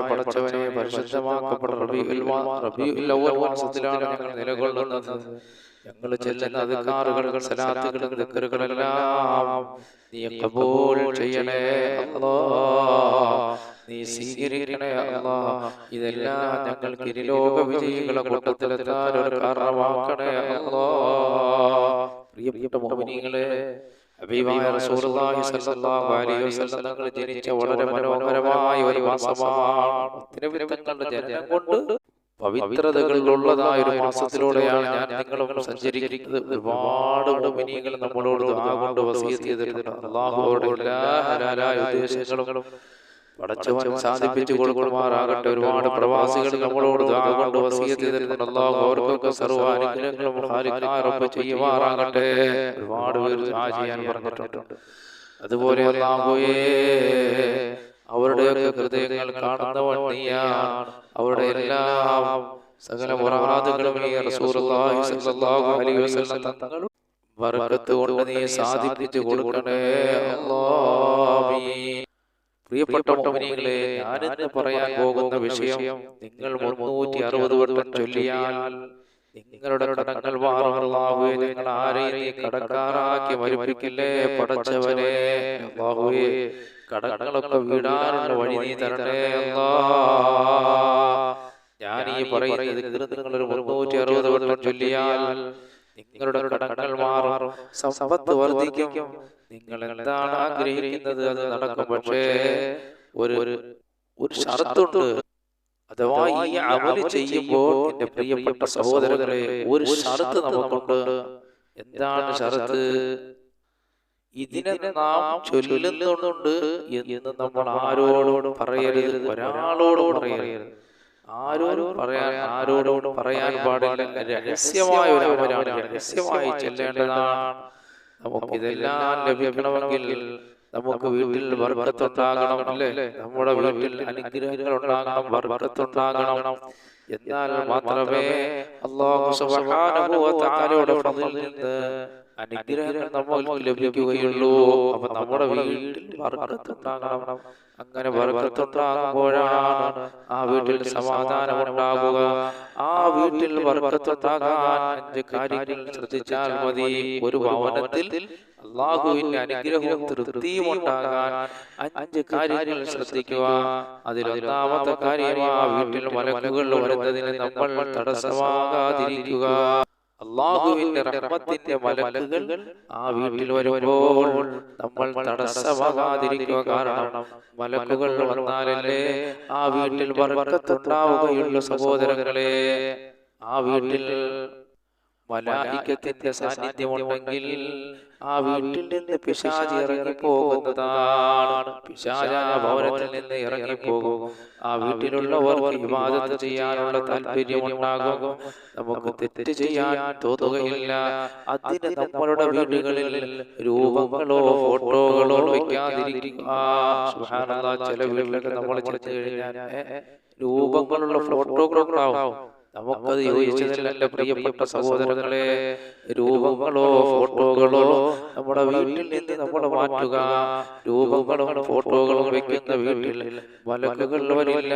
പടച്ചവനെ പരിശുദ്ധമാക്കപ്പെട്ട ഞങ്ങൾ നിലകൊള്ളുന്നത്. ഞങ്ങൾ ചെല്ലുന്ന അധികാറുകൾ നീ ചെയ്യണേ അല്ലാ. നീ സ്വീകരിക്കണേ അല്ലാ. ഇതെല്ലാം ഞങ്ങൾക്ക് ഇരുലോക വിജയികളെ കൂട്ടത്തിലെത്താൻ ഒരു കാരണമാക്കണേ അല്ലാ. പ്രിയപ്പെട്ട മോഹിനികളെ ഹബീബായ റസൂലുള്ളാഹി സ്വല്ലല്ലാഹു അലൈഹി വസല്ലം തങ്ങൾ ജനിച്ച വളരെ മനോഹരമായ ഒരു മാസമാണ്. തിരുവിതങ്ങളുടെ ജനനം കൊണ്ട് പവിത്രതകളിലുള്ളതായ ഒരു മാസത്തിലൂടെയാണ് ഞാൻ നിങ്ങളും സഞ്ചരിക്കുന്നത്. ഒരുപാട് മുഅ്മിനീങ്ങൾ നമ്മളോട് ആകൊണ്ട് കൊണ്ട് ചെയ്തിരുന്നു ചെയ്തിട്ടുണ്ട്. എല്ലാ ഹലാലായ ഉദ്ദേശങ്ങളും പടച്ചവൻ സാധിപ്പിച്ചു കൊടുക്കുമാറാകട്ടെ. ഒരുപാട് പ്രവാസികൾ നമ്മളോട് കൊണ്ട് അവർക്കൊക്കെ ചെയ്യുമാറാകട്ടെ. ഒരുപാട് പേര് ആ ചെയ്യാൻ പറഞ്ഞിട്ടുണ്ട്. അതുപോലെ അവരുടെയൊക്കെ ഹൃദയങ്ങൾ കാണുന്നവൻ നീയാണ് അവരുടെ എല്ലാം സകല മുറാദുകളും കൊണ്ട് നീ സാധിപ്പിച്ചു കൊടുക്കണേ. പ്രിയപ്പെട്ട മോഹിനികളെ ഞാനിന്ന് പറയാൻ പോകുന്ന വിഷയം നിങ്ങൾ മുന്നൂറ്റി അറുപത് വട്ടം ചൊല്ലിയാൽ നിങ്ങളുടെ കടങ്ങൾ മാറുള്ളാഹുവെ നിങ്ങൾ ആരെയും നീ കടക്കാറാക്കി മരിപ്പിക്കില്ലേ പടച്ചവനെ അല്ലാഹുവേ കടങ്ങളൊക്കെ വീടാനുള്ള വഴി നീ തരണേ അല്ലാ ഞാൻ ഈ പറയുന്നത് നിങ്ങൾ ഒരു മുന്നൂറ്റി അറുപത് വട്ടം ചൊല്ലിയാൽ നിങ്ങളുടെ കടങ്ങൾ മാറും. സമ്പത്ത് വർദ്ധിക്കും. നിങ്ങൾ എന്താണ് ആഗ്രഹിക്കുന്നത്? അത് നടക്കും. പക്ഷേ ഒരു ഒരു ഷർത്തുണ്ട്. അഥവാ ഈ അമൽ ചെയ്യുമ്പോൾ എന്റെ പ്രിയപ്പെട്ട സഹോദരങ്ങളെ ഒരു ഷർത്ത് നമുക്കുണ്ട്. എന്താണ് ഷർത്ത്? ഇതിനെ നാം ചൊല്ലുന്നുണ്ട് എന്ന് നമ്മൾ ആരോടും പറയരുത്. ഒരാളോടും പറയരുത്. ആരോടും പറയാൻ ആരോടും പറയാൻ പാടില്ല. രഹസ്യമായ ഒരു അമലാണ്. രഹസ്യമായി ചെല്ലേണ്ടതാണ്. നമുക്കിതെല്ലാം ലഭിക്കണമെങ്കിൽ നമുക്ക് വീട്ടിൽ വർഗത്തുണ്ടാകണം അല്ലേ? നമ്മുടെ വീട്ടിൽ അനുഗ്രഹങ്ങൾ ഉണ്ടാകണം വർഗത്തുണ്ടാകണം. എന്നാൽ മാത്രമേ അള്ളാഹു സുബ്ഹാനഹു വ തആലയുടെ ഫضലിൽ നിന്ന് അനുഗ്രഹങ്ങൾ നമ്മൾ ലഭിക്കുകയുള്ളൂ. അപ്പൊ നമ്മുടെ വീട്ടിൽ വർഗത്തുണ്ടാകണം. അങ്ങനെ വർഗത്തുണ്ടാകുമ്പോഴാണ് ആ വീട്ടിൽ സമാധാനം ഉണ്ടാകുക ആ വീട്ടിൽ വർഗത്തുണ്ടാകാൻ അഞ്ച് കാര്യങ്ങൾ ശ്രദ്ധിച്ചാൽ മതി. ഒരു ഭവനത്തിൽ അള്ളാഹുവിന്റെ അനുഗ്രഹവും തൃപ്തിയും ഉണ്ടാകാൻ അഞ്ച് കാര്യങ്ങൾ ശ്രദ്ധിക്കുക. അതിലൊന്നാമത്തെ കാര്യം ആ വീട്ടിൽ മലക്കുകൾ വരുന്നതിന് നമ്മൾ തടസ്സമാകാതിരിക്കുക. അള്ളാഹുവിന്റെ റഹ്മത്തിന്റെ മലക്കുകൾ ആ വീട്ടിൽ വരുമ്പോൾ നമ്മൾ തടസ്സമാകാതിരിക്കുക കാരണം മലക്കുകൾ വന്നാലല്ലേ ആ വീട്ടിൽ വർക്കത്തുണ്ടാവുകയുള്ളൂ സഹോദരങ്ങളെ. ആ വീട്ടിൽ മലായിക്കത്തിന്റെ സാന്നിധ്യമുണ്ടെങ്കിൽ ആ വീട്ടിൽ നിന്ന് പിശാചി ഇറങ്ങി പോകുന്നതാണ്. പിശാച ആ ഭവനത്തിൽ നിന്ന് ഇറങ്ങി പോകും ആ വീട്ടിലുള്ളവർ വിവാദത്ത് ചെയ്യാനുള്ള താല്പര്യമുണ്ടാകും നമുക്ക് തെറ്റ് ചെയ്യാൻ തോന്നുകയില്ല. അതിന് നമ്മളുടെ വീടുകളിൽ രൂപങ്ങളോ ഫോട്ടോകളോ വയ്ക്കാതിരിക്കുക ചില വീട്ടിലൊക്കെ നമ്മൾ ചെന്ന് കഴിഞ്ഞാൽ രൂപങ്ങളുള്ള ഫോട്ടോകളുണ്ടാവും. നമുക്കത് യോജിച്ചതല്ല പ്രിയപ്പെട്ട സഹോദരങ്ങളെ രൂപങ്ങളോ ഫോട്ടോകളോ നമ്മുടെ വീട്ടിൽ നിന്ന് നമ്മൾ മാറ്റുക. രൂപങ്ങളും ഫോട്ടോകളും വെക്കുന്ന വീട്ടിൽ മലക്കുകൾ വരില്ല.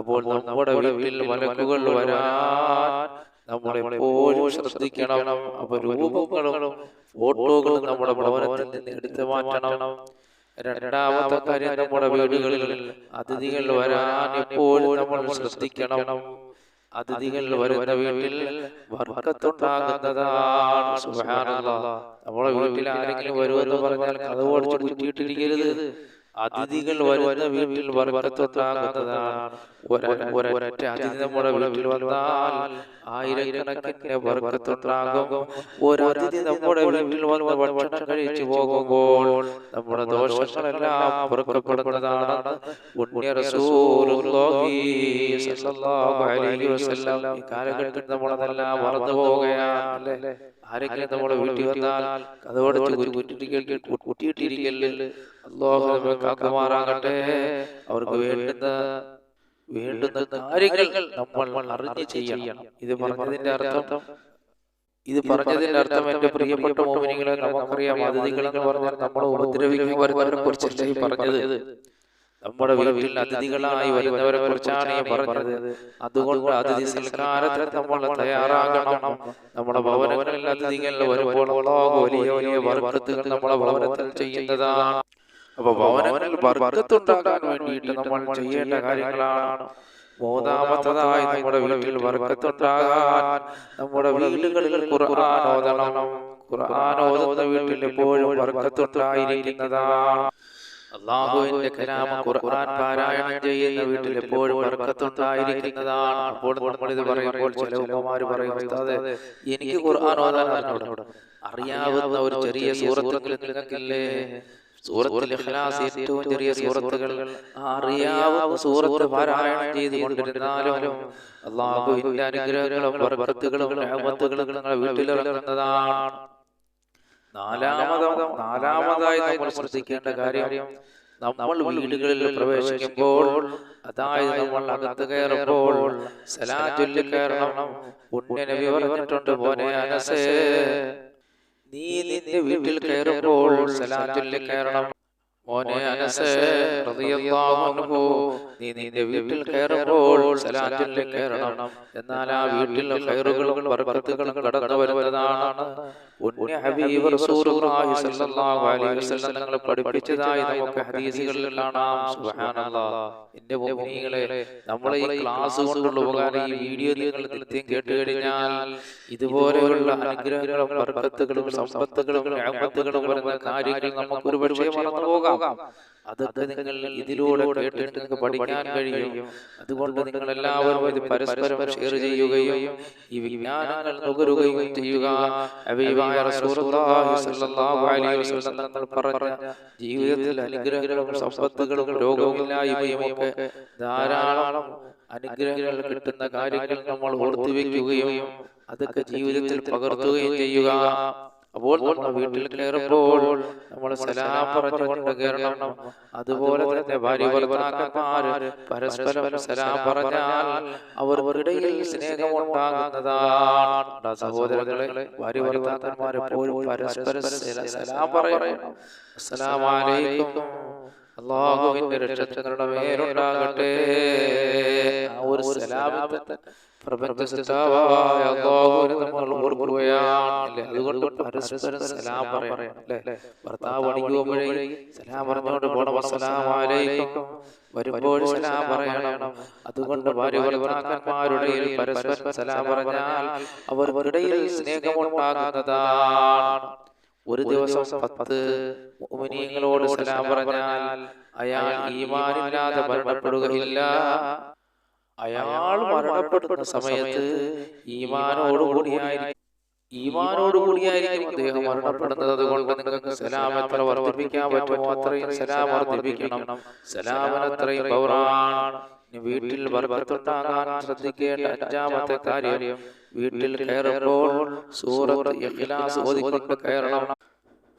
അപ്പോൾ നമ്മുടെ വീട്ടിൽ മലക്കുകൾ വരാൻ നമ്മൾ എപ്പോഴും ശ്രദ്ധിക്കണം. അപ്പൊ രൂപങ്ങളും ഫോട്ടോകളും നമ്മുടെ ഭവനത്തിൽ നിന്ന് എടുത്തു മാറ്റണം. രണ്ടാമത്തെ കാര്യം നമ്മുടെ വീടുകളിൽ അതിഥികൾ വരാൻ എപ്പോഴും നമ്മൾ ശ്രദ്ധിക്കണം. അതിഥികൾ വരുന്ന വീട്ടിൽ വർക്കത്തുണ്ടാകുന്നതാണ് നമ്മുടെ വീട്ടിൽ ആരെങ്കിലും വരുമെന്ന് പറഞ്ഞാൽ കഥ ഓടിച്ച് കുറ്റിയിട്ടിരിക്കരുത്. അതിഥികൾ വരുന്ന വീട്ടിൽ വർക്കത്തുണ്ടാകുന്നതാണ് ഒരൊറ്റ അതിഥി നമ്മുടെ വീട്ടിൽ വന്നാൽ ആയിരക്കണക്കിന് വർക്കത്തുണ്ടാകും. ഒരതിഥി നമ്മുടെ വീട്ടിൽ വന്ന് ഭക്ഷണം കഴിച്ചു പോകുമ്പോൾ നമ്മുടെ ദോഷങ്ങളെല്ലാം പൊറുക്കപ്പെടുന്നതാണ്. കാലഘട്ടത്തിൽ നമ്മളതെല്ലാം മറന്നു പോവുകയാണ്. ആരെങ്കിലും നമ്മുടെ വീട്ടിൽ വന്നാൽ അതോടെ കാക്കുമാറാകട്ടെ. അവർക്ക് വേണ്ടുന്ന വേണ്ടുന്ന കാര്യങ്ങൾ നമ്മൾ അറിഞ്ഞ് ചെയ്യണം. ഇത് പറഞ്ഞതിന്റെ അർത്ഥം ഇത് പറഞ്ഞതിന്റെ അർത്ഥം എന്റെ പ്രിയപ്പെട്ട മോമിനികളെ നമുക്കറിയാം. അതിഥികൾ എന്ന് പറഞ്ഞാൽ നമ്മളെ ഉപദ്രവിക്കുന്നവരെ കുറിച്ച് കുറിച്ചല്ലേ ഈ പറഞ്ഞത്? നമ്മുടെ വീട്ടിൽ അതിഥികളായി വരുന്നവരെ കുറിച്ചാണ് ഈ പറഞ്ഞത്. അതുകൊണ്ട് അതിഥി സൽക്കാരത്തിന് നമ്മൾ തയ്യാറാകണം. നമ്മുടെ ഭവനങ്ങളിൽ അതിഥികളിൽ വരുമ്പോൾ വലിയ വലിയ വർക്കത്തുകൾ നമ്മുടെ ഭവനത്തിൽ ചെയ്യുന്നതാണ്. അപ്പൊ ഭവനങ്ങൾ വർഗത്തുണ്ടാക്കാൻ വേണ്ടിയിട്ട് നമ്മൾ ചെയ്യേണ്ട കാര്യങ്ങളാണ്. മൂന്നാമത്തതായി നമ്മുടെ വീട്ടിൽ വർഗത്തുണ്ടാകാൻ നമ്മുടെ വീടുകളിൽ ഖുർആൻ ഓതണം. ഖുർആൻ ഓതുന്ന വീട്ടിൽ എപ്പോഴും വർഗത്തുണ്ടായിരിക്കുന്നതാണ്. അള്ളാഹുവിന്റെ കലാമ ഖുർആൻ പാരായണം ചെയ്യുന്ന വീട്ടിൽ എപ്പോഴും വർക്കത്തുണ്ടായിരിക്കുന്നതാണ് അപ്പോൾ നമ്മൾ ഇത് പറയുമ്പോൾ ചില ഉമ്മമാര് പറയും എനിക്ക് ഖുർആൻ ഓതാൻ അറിയാവുന്ന ഒരു ചെറിയ സൂറത്തെങ്കിലും നിങ്ങൾക്കില്ലേ? സൂറത്തിൽ ഇഖ്ലാസ് ഏറ്റവും ചെറിയ സൂറത്തുകൾ അറിയാവുന്ന സൂറത്ത് പാരായണം ചെയ്ത് അള്ളാഹുവിന്റെ അനുഗ്രഹങ്ങളും ബർക്കത്തുകളും റഹ്മത്തുകളും നിങ്ങളുടെ വീട്ടിലിറങ്ങുന്നതാണ് നാലാമത നാലാമതായി നമ്മൾ ശ്രദ്ധിക്കേണ്ട കാര്യം നമ്മൾ വീടുകളിൽ പ്രവേശിക്കുമ്പോൾ അതായത് നമ്മൾ അകത്ത് കയറുമ്പോൾ സലാ ചൊല്ലി കയറണം. പുണ്യ നബി പറഞ്ഞിട്ടുണ്ട് പോനെ അനസേ. നീ നിന്റെ വീട്ടിൽ കയറുമ്പോൾ സലാ ചൊല്ലി കയറണം മോനെ അനസ് നീ നിന്റെ വീട്ടിൽ കയറുമ്പോൾ സലാ ചൊല്ലി കയറണം എന്നാൽ ആ വീട്ടിൽ കയറുകളും കടന്നു വരുന്നതാണ്. പുണ്യ ഹബീബ് റസൂലുള്ളാഹി സ്വല്ലല്ലാഹു അലൈഹി വസല്ലം തങ്ങൾ പഠിപ്പിച്ചതായി നമുക്ക് ഹദീസുകളിൽ കാണാം സുബ്ഹാനല്ലാഹ് എന്റെ മുഅ്മിനീങ്ങളെ നമ്മളെ ഈ ക്ലാസ് കൊണ്ടുള്ള ഉപകാരം ഈ വീഡിയോ നിങ്ങൾ നിത്യം കേട്ട് കഴിഞ്ഞാൽ ഇതുപോലെയുള്ള അനുഗ്രഹങ്ങളും ബർക്കത്തുകളും സമ്പത്തുകളും വരുന്ന കാര്യങ്ങൾ നമുക്ക് ഒരുപക്ഷേ മറന്നു പോകാം. അതൊക്കെ നിങ്ങൾ ഇതിലൂടെ കേട്ടിട്ട് നിങ്ങൾക്ക് പഠിക്കാൻ കഴിയും. അതുകൊണ്ട് നിങ്ങൾ എല്ലാവരും ഇത് പരസ്പരം ഷെയർ ചെയ്യുകയും ഈ വിജ്ഞാനങ്ങൾ നുകരുകയും ചെയ്യുക. പറഞ്ഞ ജീവിതത്തിൽ അനുഗ്രഹങ്ങളും സമ്പത്തുകളും രോഗമില്ലായ്മയും ഒക്കെ ധാരാളം അനുഗ്രഹങ്ങൾ കിട്ടുന്ന കാര്യങ്ങൾ നമ്മൾ ഓർത്തു വെക്കുകയും അതൊക്കെ ജീവിതത്തിൽ പകർത്തുകയും ചെയ്യുക. അപ്പോൾ നമ്മൾ വീട്ടിൽ കയറുമ്പോൾ നമ്മൾ സലാം പറഞ്ഞുകൊണ്ട് കയറണം അതുപോലെ തന്നെ ഭാര്യ പരസ്പരം സലാം പറഞ്ഞാൽ അവർക്കിടയിൽ സ്നേഹമുണ്ടാകുന്നതാണ്. സഹോദരങ്ങളെ ഭാര്യ ഭർത്താക്കന്മാർ എപ്പോഴും പരസ്പരം സലാം പറയണം. അസ്സലാമലൈക്കും അള്ളാഹുവിന്റെ മേലുണ്ടാകട്ടെ. ആ ഒരു നമ്മൾ ഓർക്കുകയാണ്? അതുകൊണ്ട് പരസ്പരം സലാം പറയണം അല്ലേ? ഭർത്താവ് പണിക്ക് പോകുമ്പോഴേ സലാം പറഞ്ഞുകൊണ്ട് പോണം അസ്സലാമലൈക്കും വരുമ്പോൾ സലാം പറയണം. അതുകൊണ്ട് ഭാര്യ ഭർത്താക്കന്മാരുടെ ഇടയിൽ പരസ്പരം സലാം പറഞ്ഞാൽ അവർക്കിടയിൽ സ്നേഹമുണ്ടാകുന്നതാണ്. ഒരു ദിവസം പത്ത് മുഅ്മിനീങ്ങളോട് സലാം പറഞ്ഞാൽ അയാൾ ഈമാനില്ലാതെ മരണപ്പെടുകയില്ല. അയാൾ മരണപ്പെടുന്ന സമയത്ത് ഈമാനോടുകൂടിയായിരിക്കും ഈമാനോടുകൂടിയായിരിക്കും അദ്ദേഹം മരണപ്പെടുന്നത്. അതുകൊണ്ട് നിങ്ങൾക്ക് സലാം എത്ര വർദ്ധിപ്പിക്കാൻ പറ്റുമോ അത്രയും സലാം വർദ്ധിപ്പിക്കണം. സലാമനത്രയും പൗറാണ് വീട്ടിൽ ബർക്കത്തുണ്ടാകാൻ ശ്രദ്ധിക്കേണ്ട അഞ്ചാമത്തെ കാര്യം വീട്ടിൽ കയറുമ്പോൾ സൂറത്ത് ഇഖ്ലാസ് ഓതിക്കൊണ്ട് കയറണം.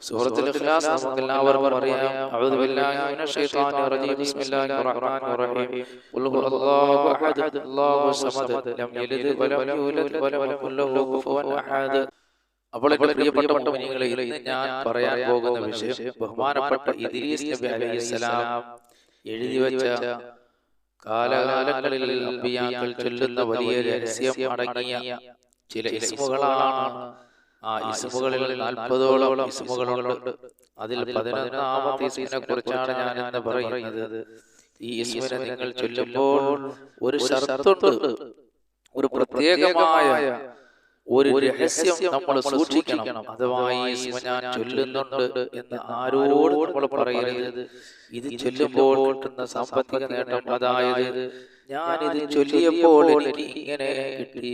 സൂറത്തുൽ ഇഖ്ലാസ് നമുക്ക് എല്ലാവർക്കും അറിയാം. അഊദു ബില്ലാഹി മിനശ് ശൈത്വാനിർ റജീം. ബിസ്മില്ലാഹിർ റഹ്മാനിർ റഹീം. ഖുൽ ഹുവല്ലാഹു അഹദ്. അല്ലാഹു സമദ്. ലം യലിദ് വലം യൂലദ് വലം യകുൽ ലഹു കുഫുവൻ അഹദ്. അപ്പോൾ എന്റെ പ്രിയപ്പെട്ട മുഅ്മിനീങ്ങളെ ഇന്ന് ഞാൻ പറയാൻ പോകുന്ന വിഷയം ബഹുമാനപ്പെട്ട ഇദ്രീസ് നബി അലൈഹിസ്സലാം. എഴുതി വെച്ച കാലകാലങ്ങളിൽ അമ്പിയാക്കൾ ചൊല്ലുന്ന വലിയ രഹസ്യം അടങ്ങിയ ചില ഇസ്മുകളാണ് ആ ഇസ്മുകളിൽ നാൽപ്പതോളം ഇസ്മുകളുണ്ട് അതിൽ പതിനൊന്നാമത്തെ ഇസ്മിനെ കുറിച്ചാണ് ഞാൻ ഇന്ന് പറയുന്നത്. ഈ ഇസ്മിനെ നിങ്ങൾ ചൊല്ലുമ്പോൾ ഒരു ഷർത്തുണ്ട്. ഒരു പ്രത്യേകമായ ഒരു രഹസ്യം നമ്മൾ സൂക്ഷിക്കണം. അഥവാ ഞാൻ ചൊല്ലുന്നുണ്ട് എന്ന് ആരോട് നമ്മൾ പറയരുത്. ഇത് ചൊല്ലുമ്പോൾ കിട്ടുന്ന സാമ്പത്തിക നേട്ടം അതായത് ഞാൻ ഇത് ചൊല്ലിയപ്പോൾ എനിക്ക് ഇങ്ങനെ കിട്ടി.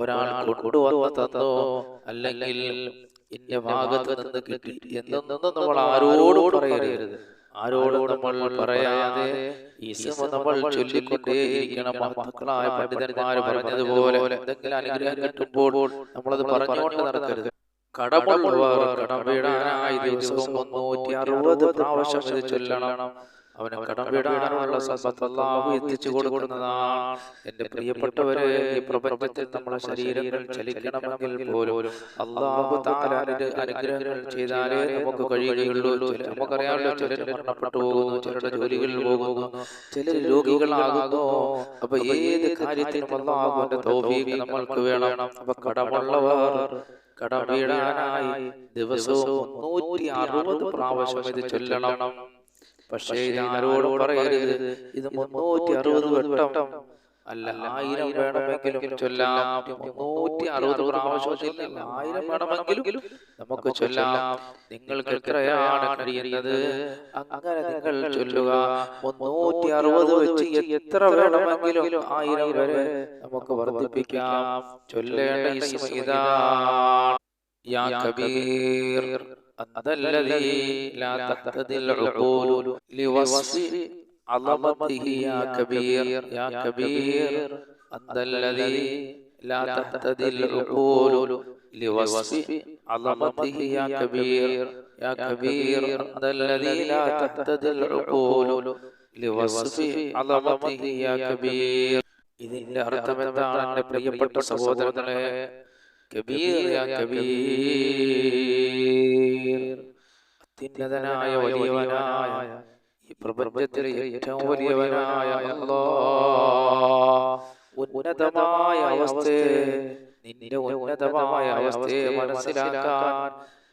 ഒരാൾ കൊണ്ടുവന്ന് തന്നോ അല്ലെങ്കിൽ എന്റെ ഭാഗത്ത് നിന്ന് കിട്ടി എന്നൊന്നും നമ്മൾ ആരോടും പറയരുത്. ആരോടും നമ്മൾ പറയാതെ ഈ നമ്മൾ ചൊല്ലിക്കൊണ്ടേയിരിക്കണം മഹത്തുക്കളായ പണ്ഡിതന്മാർ പറഞ്ഞതുപോലെ എന്തെങ്കിലും അനുഗ്രഹം കിട്ടുമ്പോൾ നമ്മളത് പറഞ്ഞുകൊണ്ട് നടക്കരുത്. കടമുള്ളവർ കടം വീടാനായി ദിവസവും മുന്നൂറ്റി അറുപത് പ്രാവശ്യം ഇത് ചൊല്ലണം. അവന് കടം വിടാനുള്ള സമ്പത്ത് അല്ലാഹു എത്തിച്ചു കൊടുക്കുന്നതാണ്. എന്റെ പ്രിയപ്പെട്ടവരെ ഈ പ്രപഞ്ചത്തിൽ നമ്മുടെ ശരീരങ്ങൾ ചലിക്കണമെങ്കിൽ പോലും അള്ളാഹു താലാന്റെ അനുഗ്രഹങ്ങൾ ചെയ്താലേ നമുക്ക് കഴിയുകയുള്ളൂ. ചില- നമുക്കറിയാമല്ലോ ചിലർ മരണപ്പെട്ടു പോകുന്നു ചിലരുടെ ജോലികളിൽ പോകുന്നു. ചിലർ രോഗികളാകുന്നു. അപ്പൊ ഏത് കാര്യത്തിനും അള്ളാഹുവിന്റെ തൗഫീഖ് നമ്മൾക്ക് വേണം. അപ്പൊ കടമുള്ളവർ കടം വീടാനായി ദിവസവും മുന്നൂറ്റി അറുപത് പ്രാവശ്യം ഇത് ചൊല്ലണം. പക്ഷേ ആരോട് പറയരുത്. ഇത് മുന്നൂറ്റി അറുപത് വട്ടം. അല്ല ആയിരം വേണമെങ്കിലും ചൊല്ലാം. മുന്നൂറ്റി അറുപത് പ്രാവശ്യം ആയിരം വേണമെങ്കിലും നമുക്ക് ചൊല്ലാം. നിങ്ങൾക്ക് എത്രയാണ് കഴിയുന്നത് അങ്ങനെ നിങ്ങൾ ചൊല്ലുക. മുന്നൂറ്റി അറുപത് വെച്ച് എത്ര വേണമെങ്കിലും ആയിരം വരെ നമുക്ക് വർദ്ധിപ്പിക്കാം. ചൊല്ലേണ്ട ഈ യാ കബീർ. الذي لا تهتدي العقول لوصف عظمته يا كبير يا كبير أنت الذي لا تهتدي العقول لوصف عظمته يا كبير يا كبير أنت الذي لا تهتدي العقول لوصف عظمته يا كبير ഇതിന്റെ അർത്ഥം എന്താണ് എന്റെ പ്രിയപ്പെട്ട സഹോദരങ്ങളെ കബീർ യാ കബീർ അത്യുന്നതനായ വലിയവനായ ഈ പ്രപഞ്ചത്തിലെ ഏറ്റവും വലിയവനായ ഉന്നതമായ അവസ്ഥയെ നിന്റെ ഉന്നതമായ അവസ്ഥയെ മനസ്സിലാക്കാൻ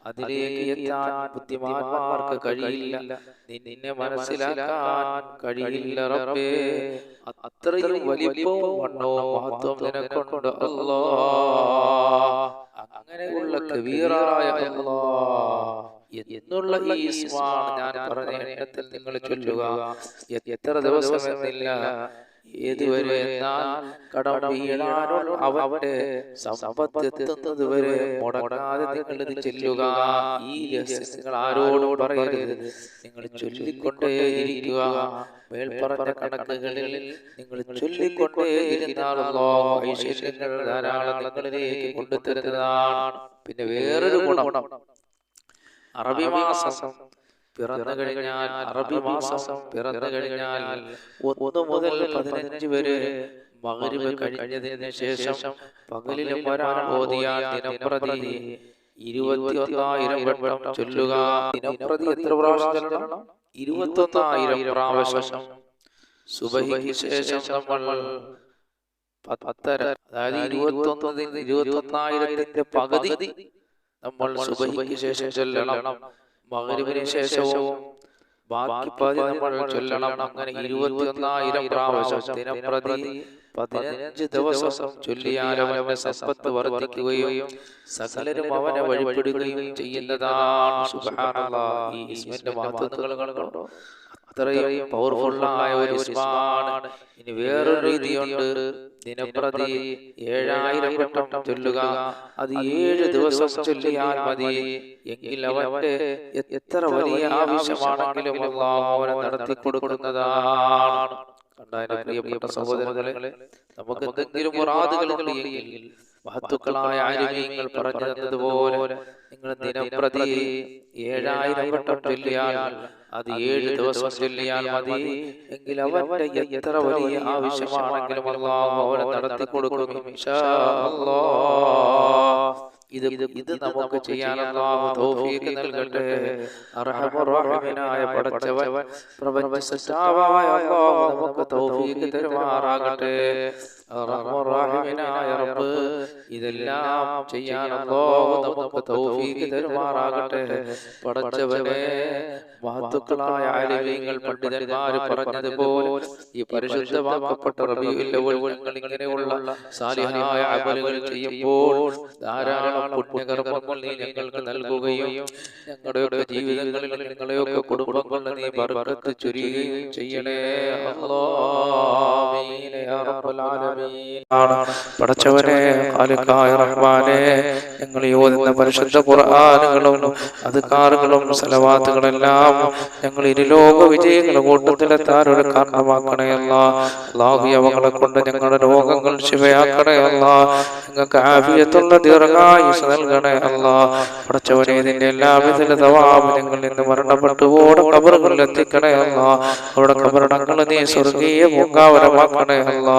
അതിലേക്ക് എത്താൻ ബുദ്ധിമാന്മാർക്ക് കഴിയില്ല. നിന്നെ മനസ്സിലാക്കാൻ കഴിയില്ല റബ്ബേ. അത്രയും വലിപ്പവും വണ്ണോ മഹത്വം നിനക്കൊണ്ട് അല്ലോ അങ്ങനെയുള്ള കബീറായ അല്ലാ എന്നുള്ള ഈ ഞാൻ പറഞ്ഞ എണ്ണത്തിൽ നിങ്ങൾ ചൊല്ലുക. എത്ര ദിവസം എന്നില്ല ഏതുവരെ എന്നാൽ കടം വീഴാനുള്ള അവന്റെ സമ്പത്ത് വരെ മുടങ്ങാതെ നിങ്ങൾ ഇത് ചെല്ലുക. ഈ രഹസ്യം നിങ്ങൾ ആരോടും പറയരുത്. നിങ്ങൾ ചൊല്ലിക്കൊണ്ടേ ഇരിക്കുക മേൽപ്പറഞ്ഞ കണക്കുകളിൽ നിങ്ങൾ ചൊല്ലിക്കൊണ്ടേ ഇരുന്നാളോ ഐശ്വര്യങ്ങൾ ധാരാളം നിങ്ങളിലേക്ക് കൊണ്ടുതരുന്നതാണ് പിന്നെ വേറൊരു ഗുണം. അറബി മാസം പിറന്നു കഴിഞ്ഞാൽ അറബി മാസം പിറന്നു കഴിഞ്ഞാൽ ഒന്ന് മുതൽ പതിനഞ്ച് വരെ മകരുവ് കഴിഞ്ഞതിന് ശേഷം പകലിലും ഒരാൾ ഓതിയാൽ ദിനപ്രതി ഇരുപത്തി ഒന്നായിരം വട്ടം ചൊല്ലുക. ദിനപ്രതി എത്ര പ്രാവശ്യം ചൊല്ലണം? ഇരുപത്തി ഒന്നായിരം പ്രാവശ്യം. സുബഹിക്ക് ശേഷം നമ്മൾ പത്തര. അതായത് ഇരുപത്തി ഒന്നതിന് ഇരുപത്തി ഒന്നായിരത്തിന്റെ പകുതി നമ്മൾ സുബഹിക്ക് ശേഷം ചൊല്ലണം. മകരിവിന് ശേഷവും ബാക്കി പതി നമ്മൾ ചൊല്ലണം. അങ്ങനെ ഇരുപത്തിയൊന്നായിരം പ്രാവശ്യം ദിനപ്രതി പതിനഞ്ച് ദിവസം ചൊല്ലിയാൽ അവന്റെ സമ്പത്ത് വർദ്ധിക്കുകയും സകലരും അവനെ വഴിപെടുകയും ചെയ്യുന്നതാണ്. ഈ ഇസ്മിന്റെ മഹത്വങ്ങൾ കണ്ടോ? അത്രയും പവർഫുള്ളായ ഒരു ഇസ്മാണ്. ഇനി വേറൊരു രീതിയുണ്ട്. ദിനപ്രതി ഏഴായിരം വട്ടം ചൊല്ലുക. അത് ഏഴ് ദിവസം ചൊല്ലിയാൽ മതി. എങ്കിൽ അവന്റെ എത്ര വലിയ ആവശ്യമാണെങ്കിലും അവനെ നടത്തി കൊടുക്കുന്നതാണ്. പ്രിയപ്പെട്ട സഹോദരങ്ങളെ? നമുക്ക് എന്തെങ്കിലും മുറാദുകളുണ്ട് എങ്കിൽ മഹത്തുക്കളായ ആരോഗ്യങ്ങൾ പറഞ്ഞു തന്നതുപോലെ നിങ്ങൾ ദിനപ്രതി ഏഴായിരം വട്ടം ചൊല്ലിയാൽ അത് ഏഴ് ദിവസം ചൊല്ലിയാൽ മതി. എങ്കിൽ അവന്റെ എത്ര വലിയ ആവശ്യമാണെങ്കിലും അള്ളാഹു അവനെ നടത്തി കൊടുക്കും. ഇത് ഇത് നമുക്ക് ചെയ്യാൻ അള്ളാഹു തൗഫീഖ് നൽകട്ടെ. അർഹമുറഹിമനായ പടച്ചവൻ പ്രപഞ്ച സൃഷ്ടാവായ അള്ളാഹു നമുക്ക് തൗഫീഖ് തരുമാറാകട്ടെ. റബ്ബ് ഇതെല്ലാം ചെയ്യാൻ അല്ലാഹു നമുക്ക് തൗഫീഖ് തരുമാറാകട്ടെ. പടച്ചവനെ മഹത്തുക്കളായ ആലിമീങ്ങൾ പണ്ഡിതന്മാർ പറഞ്ഞതുപോലെ ഈ പരിശുദ്ധമാക്കപ്പെട്ട റബീഉൽ അവൽ ഇങ്ങനെയുള്ള സാലിഹായ അമലുകൾ ചെയ്യുമ്പോൾ ധാരാളം പുണ്യകർമ്മങ്ങൾ നീ ഞങ്ങൾക്ക് നൽകുകയും ഞങ്ങളുടെയൊക്കെ ജീവിതങ്ങളിൽ നിങ്ങളെയൊക്കെ കുടുംബങ്ങളിൽ നീ ബർക്കത്ത് ചൊരിയുകയും ചെയ്യണേ. അല്ലാഹ് യാ റബ്ബൽ ആലമീൻ. പടച്ചവനെ ഖാലിഖായ റഹ്മാനെ ഞങ്ങൾ യോജിന്ന പരിശുദ്ധ ഖുർആാനുകളും അധികാറുകളും സലവാത്തുകളെല്ലാം ഞങ്ങൾ ഇരുലോക വിജയങ്ങളുടെ കൂട്ടത്തിലെത്താൻ ഒരു കാരണമാക്കണയല്ല ലാഹിയവങ്ങളെ കൊണ്ട് ഞങ്ങളുടെ രോഗങ്ങൾ ശിവയാക്കണയല്ല ഞങ്ങൾക്ക് ആഫിയത്തുള്ള ദീർഘായ ദീർഘായുസ് നൽകണയല്ല പടച്ചവരെ ഇതിന്റെ എല്ലാവിധ ഞങ്ങൾ ഇന്ന് മരണപ്പെട്ടു ഓടെ കബറുകളിൽ എത്തിക്കണയല്ല അവിടെ കബറടങ്ങൾ നീ സ്വർഗീയ പൂങ്കാവരമാക്കണേ അല്ലാ.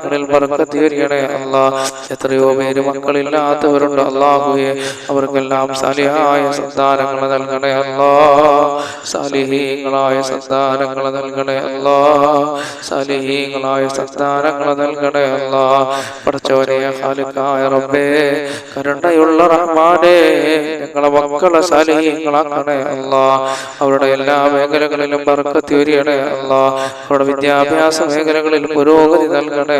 വർക്കത്ത് വരികണേ അല്ലാ എത്രയോ പേര് മക്കളില്ലാത്തവരുണ്ട്. അള്ളാഹുയെ അവർക്കെല്ലാം സാലിഹായ സന്താനങ്ങൾ നൽകണേ അല്ലാ സാലിഹീങ്ങളായ സന്താനങ്ങൾ നൽകണേ അല്ലാ സാലിഹീങ്ങളായ സന്താനങ്ങൾ നൽകണേ അല്ലാ പഠിച്ചവനെ ഖാലിക്കായ റബ്ബേ കരുണയുള്ള റഹ്മാനെ ഞങ്ങളെ മക്കളെ സാലിഹീങ്ങളാക്കണേ അല്ലാ അവരുടെ എല്ലാ മേഖലകളിലും ബർക്കത്ത് വരികണേ അല്ലാ അവരുടെ വിദ്യാഭ്യാസ മേഖലകളിൽ പുരോഗതി നൽകണേ